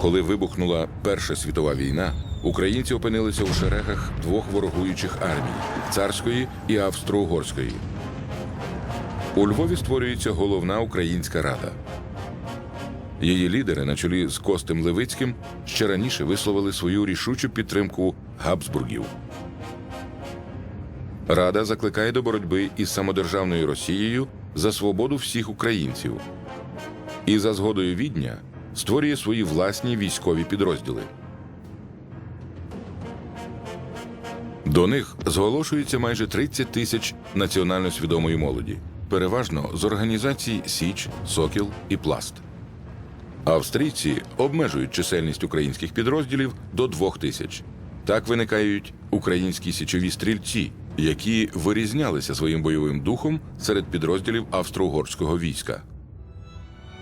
Коли вибухнула Перша світова війна, українці опинилися у шерегах двох ворогуючих армій царської і австро-угорської. У Львові створюється головна українська рада. Її лідери на чолі з Костем Левицьким ще раніше висловили свою рішучу підтримку Габсбургів. Рада закликає до боротьби із самодержавною Росією за свободу всіх українців і за згодою Відня створює свої власні військові підрозділи. До них зголошується майже 30 тисяч національно свідомої молоді, переважно з організацій Січ, Сокіл і Пласт. Австрійці обмежують чисельність українських підрозділів до двох тисяч. Так виникають українські січові стрільці, які вирізнялися своїм бойовим духом серед підрозділів австро-угорського війська.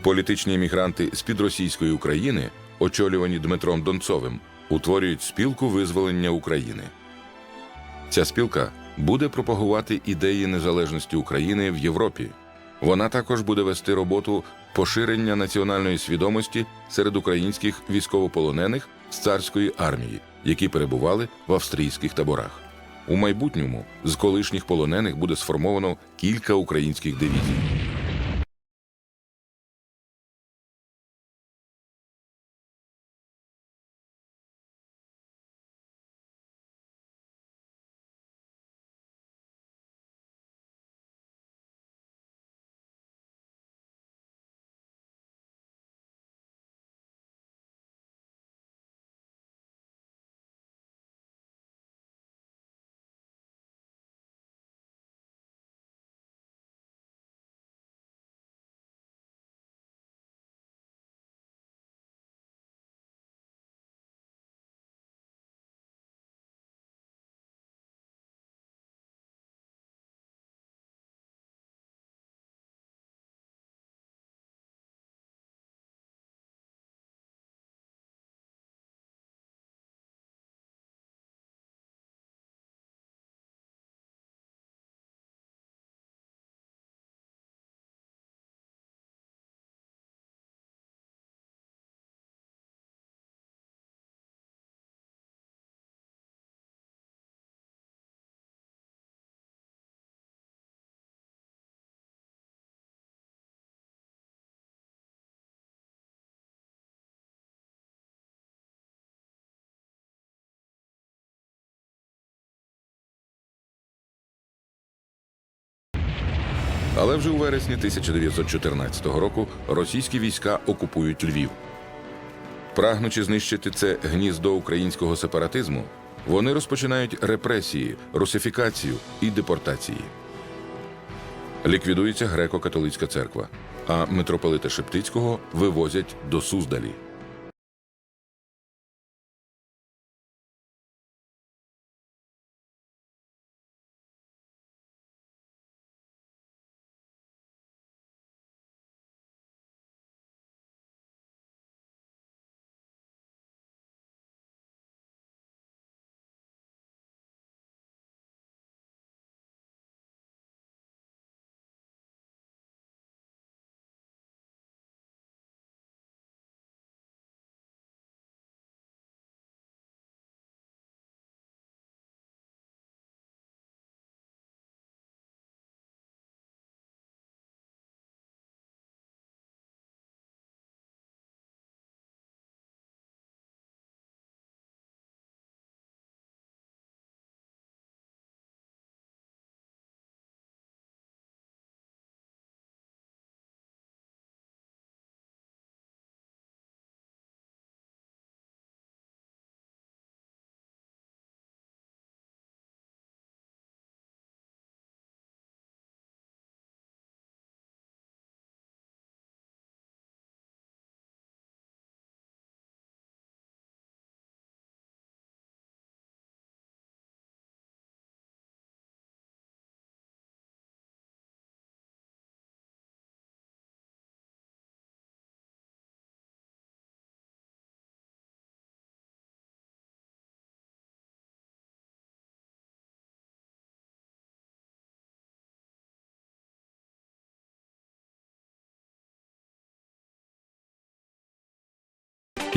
Політичні емігранти з підросійської України, очолювані Дмитром Донцовим, утворюють спілку визволення України. Ця спілка буде пропагувати ідеї незалежності України в Європі. Вона також буде вести роботу поширення національної свідомості серед українських військовополонених з царської армії, які перебували в австрійських таборах. У майбутньому з колишніх полонених буде сформовано кілька українських дивізій. Але вже у вересні 1914 року російські війська окупують Львів. Прагнучи знищити це гніздо українського сепаратизму, вони розпочинають репресії, русифікацію і депортації. Ліквідується греко-католицька церква, а митрополита Шептицького вивозять до Суздалі.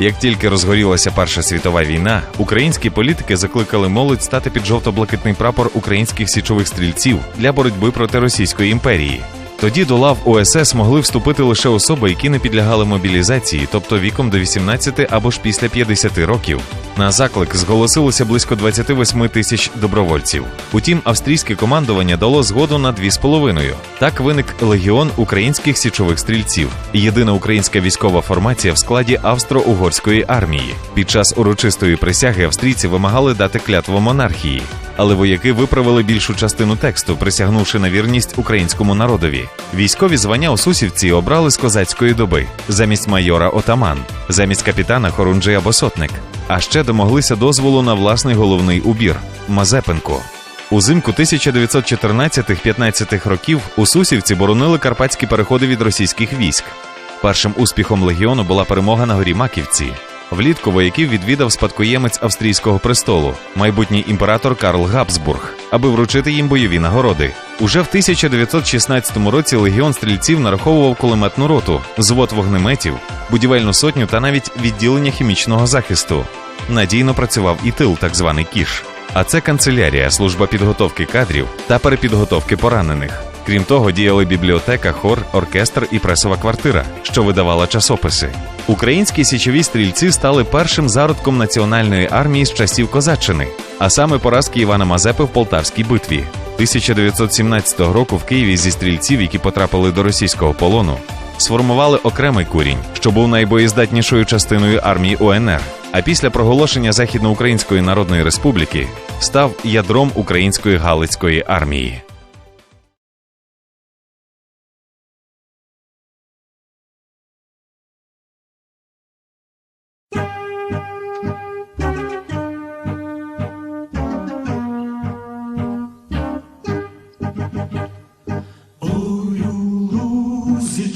Як тільки розгорілася Перша світова війна, українські політики закликали молодь стати під жовто-блакитний прапор українських січових стрільців для боротьби проти Російської імперії. Тоді до лав УСС могли вступити лише особи, які не підлягали мобілізації, тобто віком до 18 або ж після 50 років. На заклик зголосилося близько 28 тисяч добровольців. Утім, австрійське командування дало згоду на 2,5. Так виник легіон українських січових стрільців, єдина українська військова формація в складі австро-угорської армії. Під час урочистої присяги австрійці вимагали дати клятву монархії. Але вояки виправили більшу частину тексту, присягнувши на вірність українському народові. Військові звання у Сусівці обрали з козацької доби замість майора отаман, замість капітана хорунжий або сотник. А ще домоглися дозволу на власний головний убір Мазепенко. Узимку 1914-15 років у Сусівці боронили карпатські переходи від російських військ. Першим успіхом легіону була перемога на горі Маківці. Влітку вояків відвідав спадкоємець австрійського престолу, майбутній імператор Карл Габсбург, аби вручити їм бойові нагороди. Уже в 1916 році легіон стрільців нараховував кулеметну роту, звод вогнеметів, будівельну сотню та навіть відділення хімічного захисту. Надійно працював і тил, так званий кіш. А це канцелярія, служба підготовки кадрів та перепідготовки поранених. Крім того, діяли бібліотека, хор, оркестр і пресова квартира, що видавала часописи. Українські січові стрільці стали першим зародком національної армії з часів козаччини, а саме поразки Івана Мазепи в Полтавській битві. 1917 року в Києві зі стрільців, які потрапили до російського полону, сформували окремий курінь, що був найбоєздатнішою частиною армії УНР. А після проголошення Західноукраїнської Народної Республіки став ядром української Галицької армії.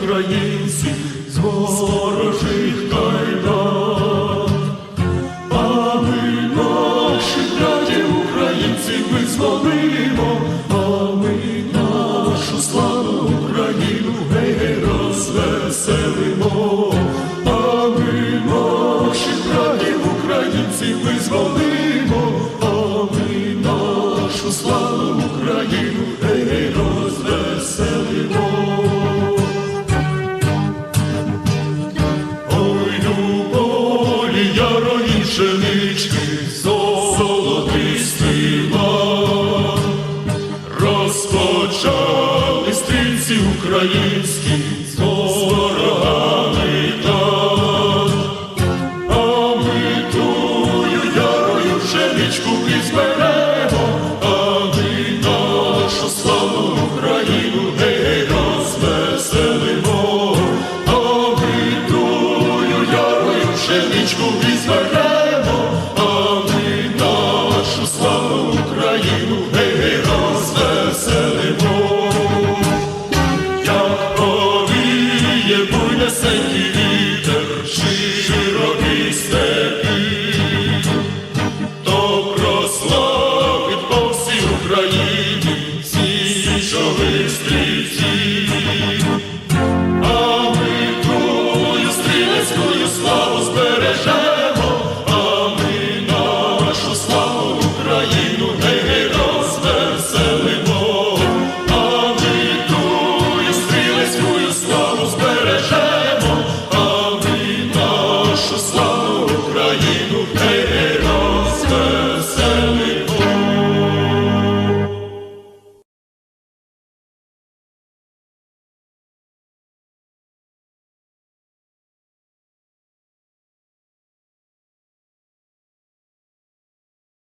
братів українців з ворожих кайдан. А ми наших братів українців визволимо, а ми нашу славу Україну гей розвеселимо, а ми наших братів українців визволимо, українські з ворогами так. А ми тую ярою пшеничку візьмемо, а ми нашу славну Україну гей розвеселимо, а ми тую ярою пшеничку візьмемо. Krishna.